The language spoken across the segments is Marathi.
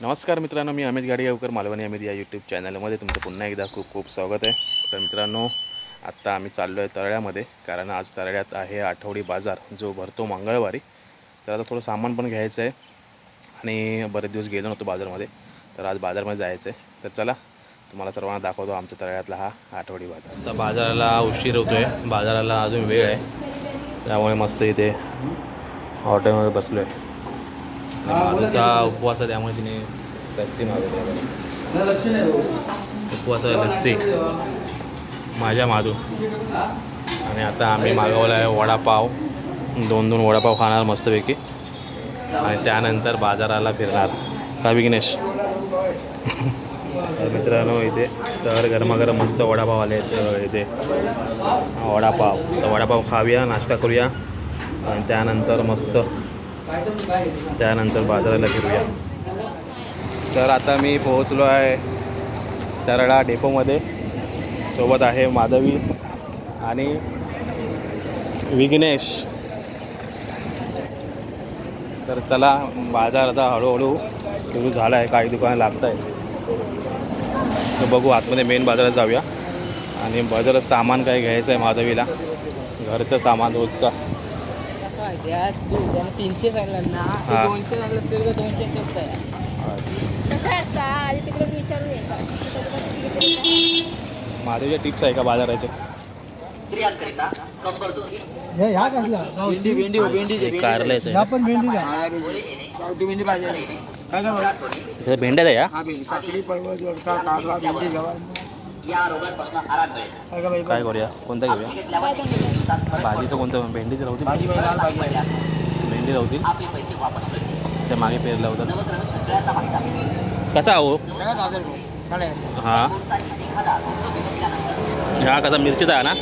नमस्कार मित्रांनो मी अमित गाडीगावकर मालवणी अमित या यूट्यूब चॅनलमध्ये तुमचं पुन्हा एकदा खूप खूप स्वागत आहे. तर मित्रांनो आत्ता आम्ही चाललो आहे तरळ्यामध्ये कारण आज तरळ्यात आहे आठवडी बाजार जो भरतो मंगळवारी. तर आता थोडं सामान पण घ्यायचं आहे आणि बरेच दिवस गेलो नव्हतो बाजारमध्ये तर आज बाजारमध्ये जायचं आहे. तर चला तुम्हाला सर्वांना दाखवतो आमच्या तळ्यातला हा आठवडी बाजार. आता बाजाराला उशीर होतो आहे बाजाराला अजून वेळ आहे त्यामुळे मस्त इथे हॉटेलमध्ये बसलो आहे माझा उपवास आहे त्यामुळे तिने लस्सी मागवली उपवास लस्सी माझ्या माधू आणि आता आम्ही मागवला आहे वडापाव. दोन दोन वडापाव खाणार मस्तपैकी. आणि त्यानंतर बाजाराला फिरणार. का विघ्नेश? तर मित्रांनो इथे तर गरमागरम मस्त वडापाव आले इथे. वडापाव. तर वडापाव खाऊया नाश्ता करूया. आणि त्यानंतर मस्त त्यानंतर बाजाराला फिरूया. तर आता मी पोहोचलो आहे तरडा डेपोमध्ये. सोबत आहे माधवी आणि विघ्नेश. तर चला बाजार आता हळूहळू सुरू झाला आहे काही दुकानं लागत आहे तर बघू आतमध्ये मेन बाजारात जाऊया. आणि बाजारात सामान काय घ्यायचं आहे माधवीला. घरचं सामान रोजचं. तू तीनशे सांगलं ना. ते हा. दोनशे सांगलं तरी तो दोनशे टक्के आहे. कसं असतं आधी तिकडे विचारून येतात माधवीच्या टिप्स आहे का बाजाराचे? हे ह्या कसल्या? भेंडी भेंडी हो, भेंडी एक कारल्याचं ह्या आहे पण भेंडी द्या गावठी भेंडी. पाहिजे. काय भेंड्याच आहे या हा भेंडी. काकडी पडवळ जोडका कारला भेंडी गवार. काय करूया? कोणतं घेऊया? भाजीचं कोणतं? भेंडीचं राहू दे. भाजी. भेंडी राहू दे. त्या मागे पेरला होता. कसा हो. हा हा कसा मिरचीचा आहे ना?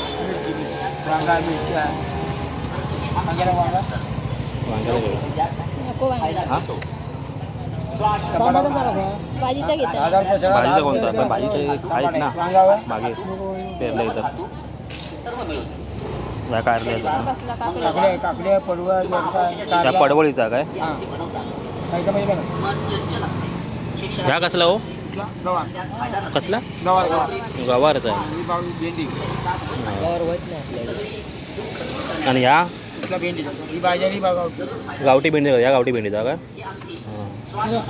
वांग्याला वांगा वांग्याला घेऊया नको वांगे हा टमाट्याचा कसा? भाजीचा घेतात कोणतं? रुपये. आता भाजीचं आहेच ना मागे. पेरलं इथं. या कारल्याचा. कसला काकडा काकडे काकडे पडवळ जोडका या कारला. पडवळीचा काय? हा. ह्या कसला हो? गवार. कसला? गवार गवार. गवारचा आहे. भेंडी आणि ह्या? ही बघा गावठी भेंडी या गावठी भेंडीचा काय हां.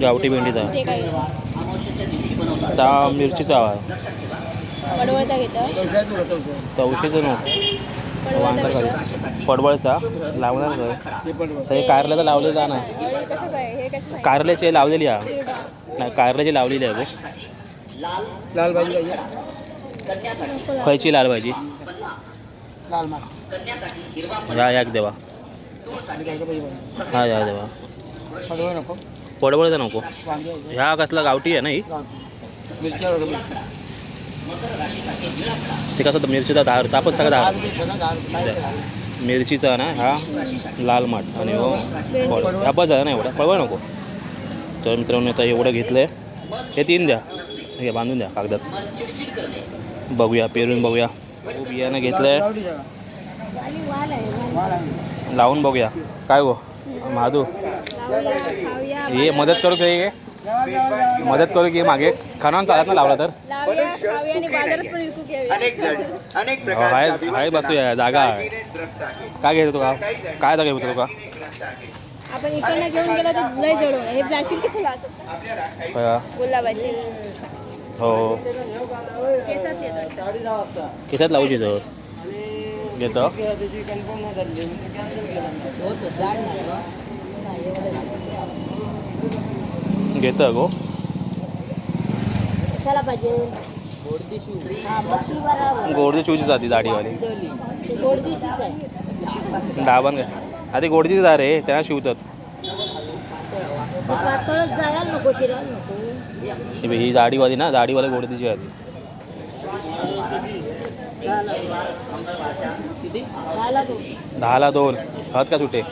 गावठी भेंडीचा. ते काय? आता मिरचीचा आहे. पडवळचा घेतात चौशाचं पडवळचा काय पडवळचा? लावणार काय तर हे कारल्याचं लावलेलं नाही हे कसं आहे कारल्याची लावलेली आहे चिरडा. नाही कारल्याची लावलेली आहे गो. लाल भाजी खायची लाल भाजी. लाल मार या देवा. हा या देवा. पडवळ नको. पडवळचा नको. ह्या कसला गावठी आहे ना ही. ते कसं मिरचीचा दहा रुपये आपण सगळं दहा सगळं दहा? मिरचीचा ना हा लाल माठ आणि हो बस आहे ना एवढा. पळवा नको. तर मित्रांनो आता एवढं घेतलं आहे हे तीन द्या. हे बांधून द्या कागदात. बघूया पेरून बघूया. हो बियाणं घेतलं आहे गावठी जगा. वाली वाल आहे वाल. वाल आहे. लावून बघूया. काय गो? खाऊया हे मदत करू का हे मदत करू की मागे? खाणार चालत ना लावला तर. हो, आहे बसूया जागा आहे. काय घ्यायचं तुका काय जागा घ्यायचं तुका आपण इकडनं घेऊन गेलो तर लय जळून हे प्लास्टिकची फुलं असतात. होय. गुलाबाची. हो. केसात लावूची जर घेतं. घेतं गो कशाला पाहिजे? गोडची चूची जाती दाढीवाली. काय आधी गोडची जा रे त्यांना शिवतात. पातळच जायला नको शिरायला नको. ही बघ, ही जाडीवाली ना जाडीवाली आधी जायला नको दहाला दोन हत का सुटे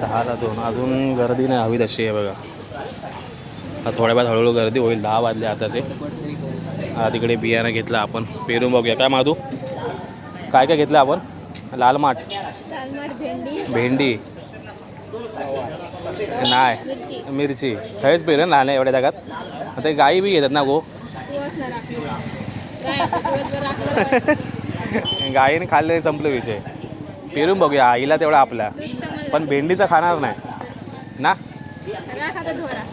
दहाला दोन अजून गर्दी नाही हवी तशी आहे बघा थोड्या वेळात हळूहळू गर्दी होईल दहा वाजले आताचे तिकडे बियाणं घेतलं आपण पेरून बघूया काय माधू काय काय घेतलं आपण लाल माठ भेंडी नाही. मिरची. थंयच पेर ना नाही एवढ्या जागात. आता गाई बी येतात ना गो. दिवस गाईने खाल्ले संपलं विषय. पेरून बघूया आईला तेवढा आपला. पण भेंडी तर खाणार नाही. ना?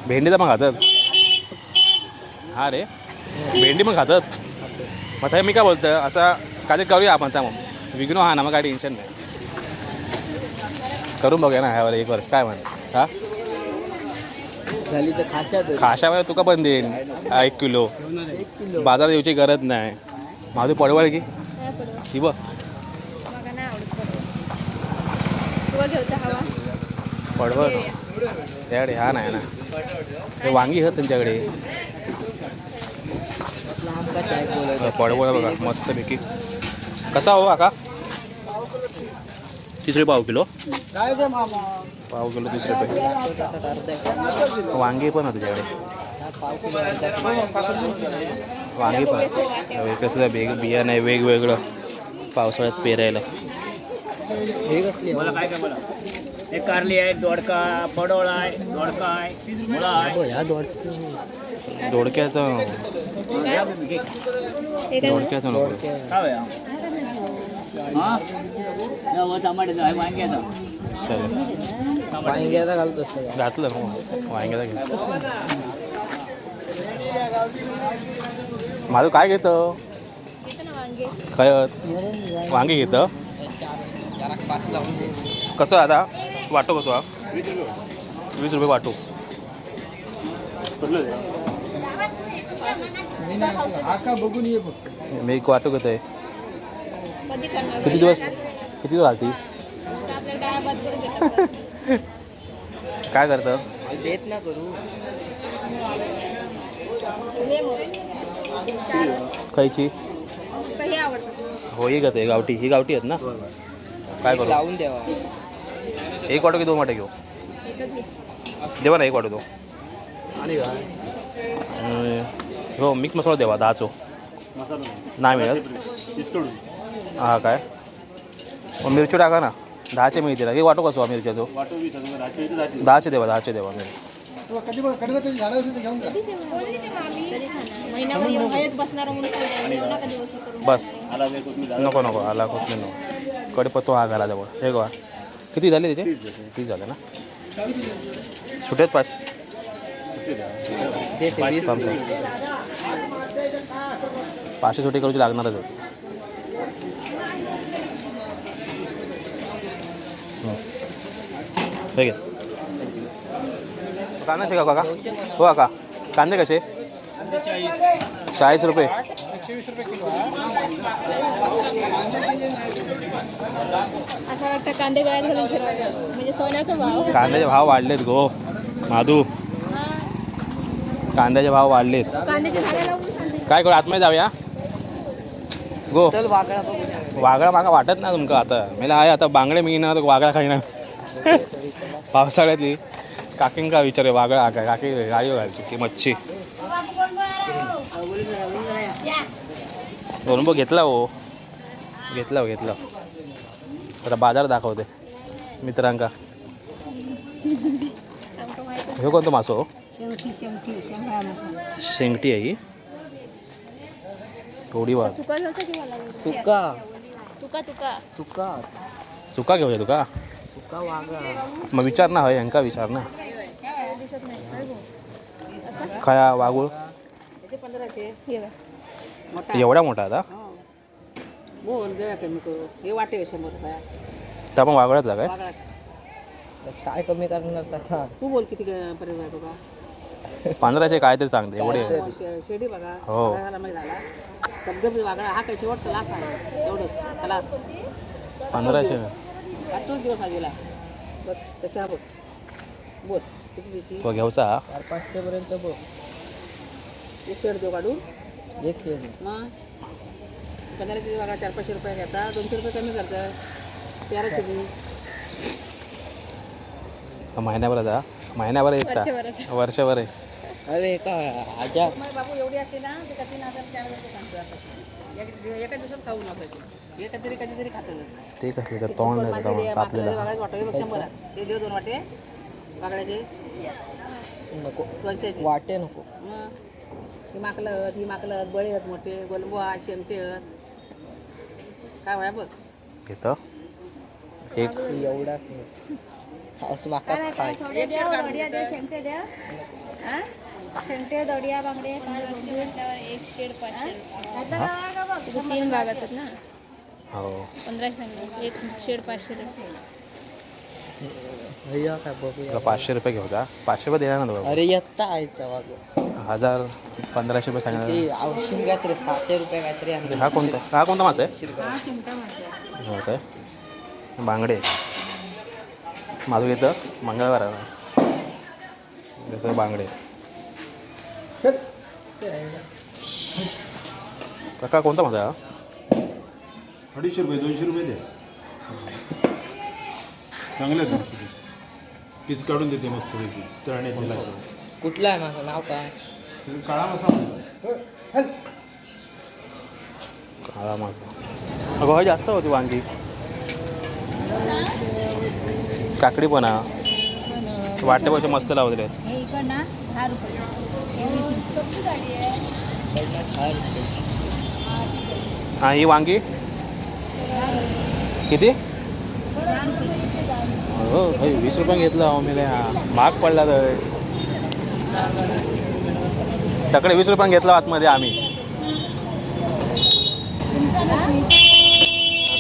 भेंडी तर पण खातात. हा रे. भेंडी पण खातात. मग मी काय बोलतो असं काहीतरी करूया आपण त्या मग विघ्न हा ना मग काय टेन्शन नाही. करून बघूया ना ह्यावर एक वर्ष. काय म्हणत हा? झाली तर खाशात तुका पण देईन. एक किलो. बाजारात यायची गरज नाही. माझं पडवळ की? ही बघ. मला नाही आवडत पडवा तुला घेऊचा हवा पडवळ. त्याकडे हा नाही ना. ते वांगी आहेत त्यांच्याकडे. पडवळ बघा मस्तपैकी. कसा हो काका? तीस रुपये पाव किलो? काय ते मामा? पाव किलो तीस रुपये अर्धा वांगी पण अर्धा किलो. वांगी पण. कसं बेग बिया नाही वेगवेगळं. पावसाळ्यात पेरायला. हे कसली मला काय काय बोला एक कारली आहे दोडका पडोळ आहे दोडका आहे मुळा आहे. दोडक्याचं हे दोडक्याचं नको. वांग्याचं वांग्याचा घालत घातलं मग वांग्याला घेतलं माझं काय घेतं? घेतो ना वांगे खयत वांगी घेतं. कसं आता? वाटो कसं हा? वीस रुपये वाटो. मी एक वाटो घेतोय. कधी करणार किती दिवस किती दिवस घेतात काय करतं? देत ना करू. हे खायची? हो ही घेते गावठी. ही गावठी आहेत ना? काय करू? लावून द्यावा. एक वाटो की दोन वाटे घेऊ? देवा ना एक वाटो तो. आणि काय? अं, हो मिक्स मसाला देवा दहाचो. नाही. मिळत. हा काय? मग मिरची टाका ना. दहाचे मिळतील एक वाटो कसो मिरच्या तो दहाचे देवा दहाचे देवा. मिरची. कधी बघ कधी त्याची झाडं असेल तर घेऊन जा. कधी खाणार महिनाभर येऊन हळद बसणार म्हणून सांगायचं. एवढा कधी बसू नको नको. आला कोथमीर नको. कडीपत्तो हा घाला जवळ. हे गोवा किती झाले त्याचे? तीस झाले. ना? सुटेत पाच. पाचशे. सुटे करूची लागणारच आहे. हे घे. कांदा कसे का काका. हो काका. कांदे कसे? चाळीस रुपये. कांदे म्हणजे सोन्याचा भाव. कांद्याचे भाव वाढलेत गो. माधू. हा. कांद्याचे भाव वाढलेत. काय करू आतमध्ये जाऊया? गो. चल वाकडा बघू वागळा मागा वाटत ना तुमका आता. मला आहे आता बांगडे मिळणार तर वागळा खाईना. पावसाळ्यातली काकींका विचारे वागळा काय काकी गाडी घालतो की मच्छी. दोन बघ घेतला हो. घेतला हो घेतला आता बाजार दाखवते मित्रांका. हे कोणतं मासो हो? शेंगटी आहे ही. थोडी मला? सुका. तुका तुका. सुका. सुका घेऊया तुका. सुका मग विचार ना हय यांका विचार ना. दिसत नाही काय गो? खया वागूळ? हे. एवढा मोठा आता बोल देऊया कमी करू हे? वाटे शंभर रुपया त्या पण काय? कमी करणार आता? तू बोल किती क- पर्यंत आहे बघा पंधराशे काय तरी सांगते एवढे शेडी बघा हो. बघायला माहिती झाला. धबधबी वागळा हा काय शेवटचा लाख आहे. एवढं त्याला पंधराशे. आजचोच दिवस हा गेला बघ तशा बघ. बोल किती दिवशी? तो घ्यायचा चार पाचशे पर्यंत बघ. एक शेड देऊ काढून? एक शेर मग? पंधराशे वागा चार पाचशे रुपये घेता. दोनशे रुपये कमी करतं. तेराशे दे. महिन्याभरात हा. महिन्याभर एकटा वर्षभराचा. वर्षभर आहे अरे का आजा. मग बाबू एवढी असते ना ते का तीन हजार चार हजार सांगतो आता एक- एका दिवसात खाऊ नका एका तरी कधीतरी खातं ते कसले तर तोंड नाही. ते देऊ दोन वाटे बांगड्याचे नको. वाटे नको. ही माकलत ही माकलत बळे आहेत मोठे गोलंबू आहेत शेमटे आहेत. काय वया बघ. घेतं एक एवढा असं द्या द्या शेंगटे द्या हा? शेंगटे दडिया बांगडे काय एक शेड पाचशे तीन भाग असतात ना? हो. पंधरा सांग. एक शेड पाचशे रुपये. पाचशे रुपये घेऊ का? पाचशे रुपये देणार ना अरे येत्ता आयचा वाग हजार पंधराशे रुपये सांगणार. ते औषध काहीतरी सहाशे रुपये काहीतरी हा कोणता? हा कोणता मासा? आहे. हो काय? बांगडे. माझं घेतं मंगळवार. आहे जसं बांगडे. काका कोणता माझा अडीचशे रुपये दोनशे रुपये द्या चांगले आहेत पीस काढून देते मस्त पैकी तळण्याचे लागतं कुठला आहे माझं नाव काय? काळा मसाला म्हणतात. काळा मासा. अगं होय जास्त होती वांगी. काकडी पण हा वाटे पैसे मस्त लावलेले आहेत. हे इकडं ना दहा रुपये. पडण्यात दहा रुपये. हा ही वांगी? किती? हो भाई वीस रुपये घेतला अहो मी हा. महाग पडला तर. तकडे वीस रुपयाने घेतला आतमध्ये आम्ही.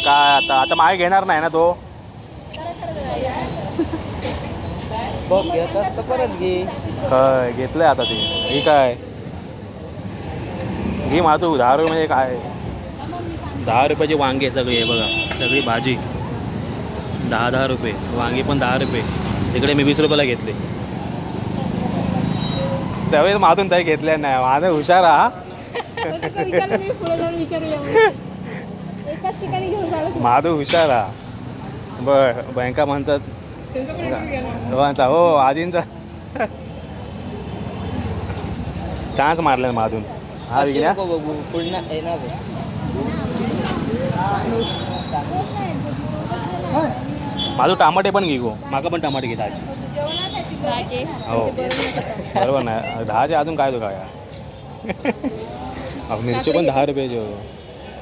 काय आता आता मागे घेणार नाही ना तो? बघ घेत असतं परत घे. काय घेतलंय आता ते. हे काय? घे मातू दहा रुपये म्हणजे काय? दहा रुपयाची वांगे सगळी आहे बघा. सगळी भाजी. दहा दहा रुपये. वांगी पण दहा रुपये. तिकडे मी वीस रुपयाला घेतले. त्यावेळेस मातून काही घेतल्या नाही. माझं हुशार हा. माधू हुशार हा बर बँका म्हणतात दोघांचा हो आजींचा. चान्स मारला हा विकल्या बघू पुढना येणार बघ. माझं टमाटे पण घे गो. माका पण टमाटे घेत आज दहाचे. हो. बरोबर नाही दहाचे अजून काय तो काय अहो, मिरची पण दहा रुपयाची हो.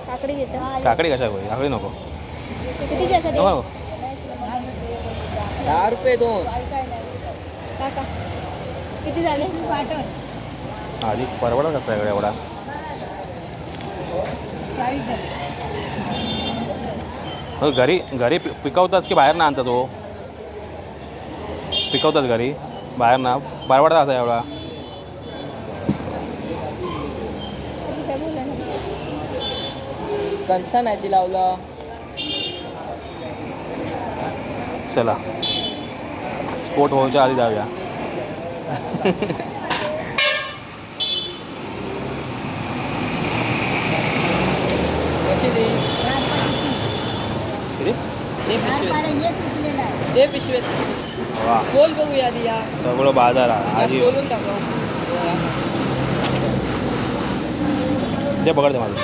काकडी घेतो. काकडी कशा काकडी नको. किती असतात नको दहा रुपये दोन. काका किती झाले? आधी परवडा कसा आहे एवढा. हो घरी घरी पिकवतास की बाहेर ना आणतात हो पिकवतात घरी? बाहेर ना? परवडता असा एवढा. कणसा नाही ती लावला. चला. स्पोर्ट व्हायच्या आधी जाऊया. सगळं बाजार. आधी ते पकडते माझं.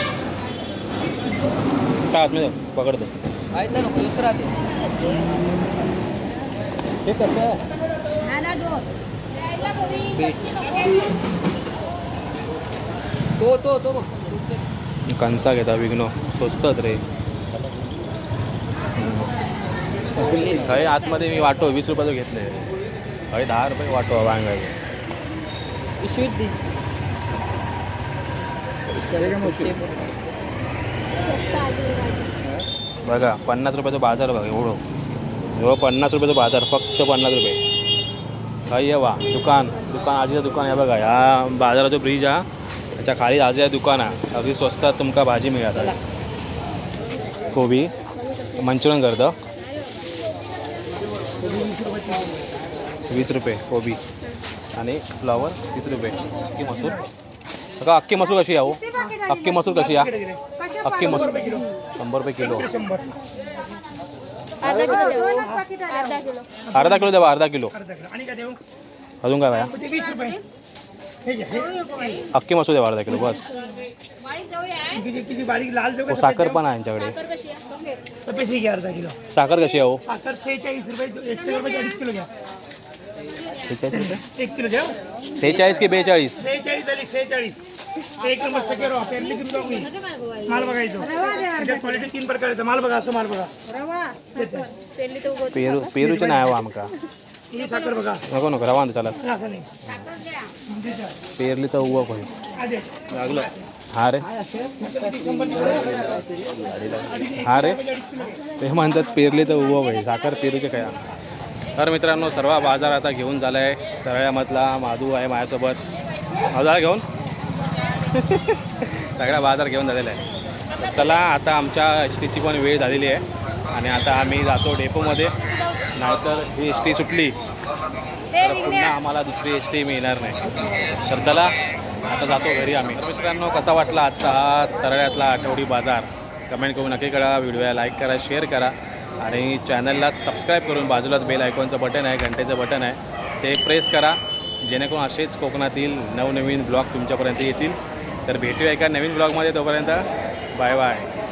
काय आतमध्ये पकडते नको दुसरा दे ते कसं आहे? तो तो तो कणसा घेता विघ्नो. स्वस्तात रे. थंय आतमध्ये मी वाटो वीस रुपयाचं घेतले हय दहा रुपये वाटो वांगायचं पिशवीत दे. बघा पन्नास रुपयाचा बाजार बघा एवढं. एवढं पन्नास रुपयाचा बाजार फक्त पन्नास रुपये. काही वा दुकान दुकान आजीचं दुकान आहे बघा. ह्या बाजाराचं ब्रिज हा. त्याच्याखाली आजीचं दुकान आहे. अगदी स्वस्तात तुमका भाजी मिळत कोबी मंचुरियन करतं वीस रुपये कोबी. आणि फ्लॉवर तीस रुपये. की मसूर? बघा अख्खी मसूर कशी आहे हो अख्खी मसूर कशी आहे? अख्खी मसूर शंभर रुपये किलो. अर्धा किलो देऊ. अर्धा किलो. अर्धा किलो द्या अर्धा किलो. अजून काय बाया? अख्खी मसूर द्या अर्धा किलो बस. हो साखर पण आहे यांच्याकडे. साखर कशी आहे? हो सेहेचाळीस की बेचाळीस? एक नंबर सगळे रवा पेरली माल बघायचो त्याच्यात क्वालिटी तीन प्रकारचा माल बघा असं माल बघा. रवा पेरू पेरूचे नाही हवं आमका. ही साखर बघा. नको नको रवा चला असं नाही. पेरली तर उभं होईल आधी लागलं. हा रे. हा रे. ते म्हणतात पेरली तर उभं होईल साखर पेरूचे काय? तर मित्रांनो सर्व बाजार आता घेऊन झाला आहे तळ्यामधला माधू आहे माझ्यासोबत. बाजार घेऊन? सगळा बाजार घेऊन झालेला आहे. चला आता आमच्या एस टीची पण वेळ झालेली आहे. आणि आता आम्ही जातो डेपोमध्ये. नाहीतर ही एस टी सुटली तर पुन्हा आम्हाला दुसरी एस टी मिळणार नाही. तर चला आता जातो घरी आम्ही. तर मित्रांनो कसा वाटला आजचा हा तरळ्यातला आठवडी बाजार? कमेंट करून नक्की करा व्हिडिओला लाईक करा शेअर करा. आणि चॅनलला सबस्क्राईब करून बाजूलाच बेल आयकॉनचं बटन आहे घंटेचं बटन आहे ते प्रेस करा. जेणेकरून असेच कोकणातील नवनवीन ब्लॉग तुमच्यापर्यंत येतील. तर भेटूया एका नवीन ब्लॉगमध्ये तोपर्यंत. Bye bye